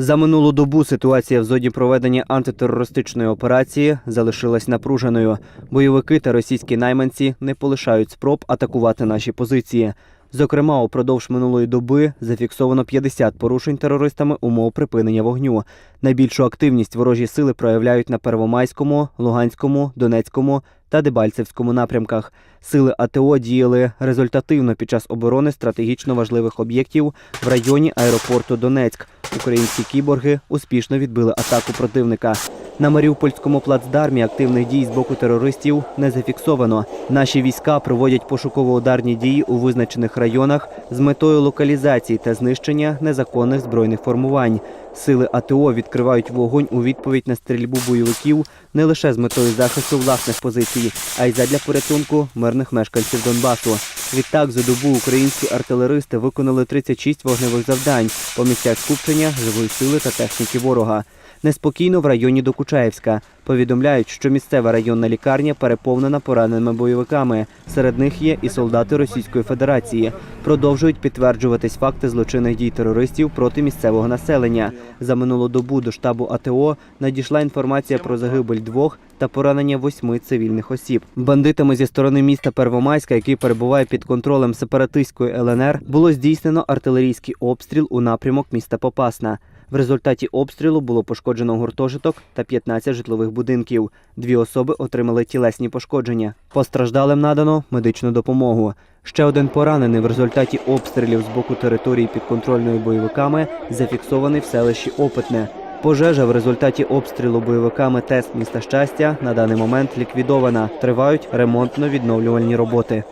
За минулу добу ситуація в зоні проведення антитерористичної операції залишилась напруженою. Бойовики та російські найманці не полишають спроб атакувати наші позиції. Зокрема, упродовж минулої доби зафіксовано 50 порушень терористами умов припинення вогню. Найбільшу активність ворожі сили проявляють на Первомайському, Луганському, Донецькому та Дебальцевському напрямках. Сили АТО діяли результативно під час оборони стратегічно важливих об'єктів в районі аеропорту Донецьк. Українські кіборги успішно відбили атаку противника. На Маріупольському плацдармі активних дій з боку терористів не зафіксовано. Наші війська проводять пошуково-ударні дії у визначених районах з метою локалізації та знищення незаконних збройних формувань. Сили АТО відкривають вогонь у відповідь на стрільбу бойовиків не лише з метою захисту власних позицій, а й задля порятунку мирних мешканців Донбасу. Відтак за добу українські артилеристи виконали 36 вогневих завдань по місцях скупчення живої сили та техніки ворога. Неспокійно в районі Докучаєвська. Повідомляють, що місцева районна лікарня переповнена пораненими бойовиками. Серед них є і солдати Російської Федерації. Продовжують підтверджуватись факти злочинних дій терористів проти місцевого населення. За минулу добу до штабу АТО надійшла інформація про загибель двох та поранення восьми цивільних осіб. Бандитами зі сторони міста Первомайська, який перебуває під контролем сепаратистської ЛНР, було здійснено артилерійський обстріл у напрямок міста Попасна. В результаті обстрілу було пошкоджено гуртожиток та 15 житлових будинків. Дві особи отримали тілесні пошкодження. Постраждалим надано медичну допомогу. Ще один поранений в результаті обстрілів з боку території підконтрольної бойовиками зафіксований в селищі Опитне. Пожежа в результаті обстрілу бойовиками ТЕС міста щастя на даний момент ліквідована. Тривають ремонтно-відновлювальні роботи.